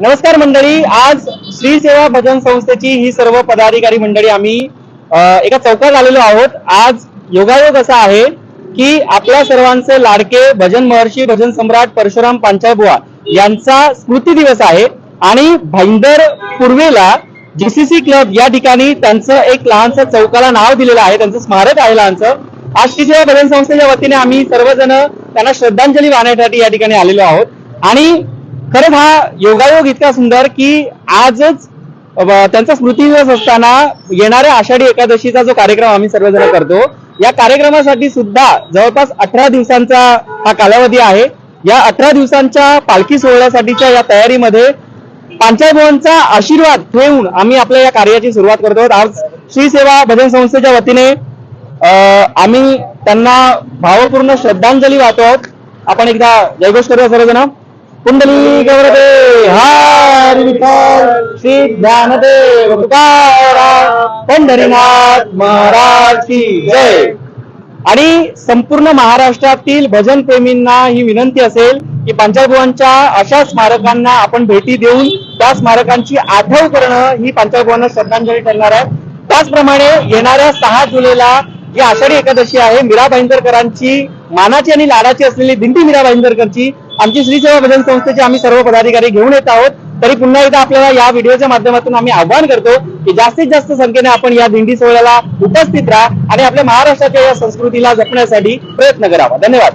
नमस्कार मंडळी आज श्री सेवा भजन संस्थेची ही सर्व पदाधिकारी मंडळी आम्ही एका चौकात आलेलो आहोत. आज योगायोग असा आहे की आपल्या सर्वांचे लाडके भजन महर्षी भजन सम्राट परशुराम पांचाळबुवा यांचा स्मृती दिवस आहे आणि भाईंदर पूर्वेला जीसीसी क्लब या ठिकाणी त्यांचं एक लहानसं चौकाला नाव दिलेलं आहे. त्यांचं स्मारक आहे लहानसं. आज श्री सेवा भजन संस्थेच्या वतीने आम्ही सर्वजण त्यांना श्रद्धांजली वाहण्यासाठी या ठिकाणी आलेलो आहोत. आणि खरंच हा योगायोग इतका सुंदर की आजच त्यांचा स्मृती दिवस असताना येणाऱ्या आषाढी एकादशीचा जो कार्यक्रम आम्ही सर्वजण करतो या कार्यक्रमासाठी सुद्धा जवळपास अठरा दिवसांचा हा कालावधी आहे. या अठरा दिवसांच्या पालखी सोहळ्यासाठीच्या या तयारीमध्ये पांचाळभुवांचा आशीर्वाद ठेवून आम्ही आपल्या या कार्याची सुरुवात करतो आहोत. आज श्री सेवा भजन संस्थेच्या वतीने आम्ही त्यांना भावपूर्ण श्रद्धांजली वाहतो आहोत. आपण एकदा जयघोष करूया सर्वजण. कुंडली गौरदे हार विठ्ठल श्री ज्ञानदेव तुकाराम पंढरीनाथ महाराज की जय. आणि संपूर्ण महाराष्ट्रातील भजन प्रेमींना ही विनंती असेल की पंचायतभुवांच्या अशा स्मारकांना आपण भेटी देऊन त्या स्मारकांची आठव करणं ही पंचायतभुवांना श्रद्धांजली ठरणार आहे. त्याचप्रमाणे येणाऱ्या सहा जुलैला जी आषाढी एकादशी आहे. मीरा भाईंदरकरांची मानाची आणि लाडाची असलेली दिंडी मीरा भाईंदरकरची आमची श्री सेवा भजन संस्थेचे आम्ही सर्व पदाधिकारी घेऊन येत आहोत. तरी पुन्हा एकदा आपल्याला या व्हिडिओच्या माध्यमातून आम्ही आवाहन करतो की जास्तीत जास्त संख्येने आपण या दिंडी सोहळ्याला उपस्थित राहा आणि आपल्या महाराष्ट्राच्या या संस्कृतीला जपण्यासाठी प्रयत्न करावा. धन्यवाद.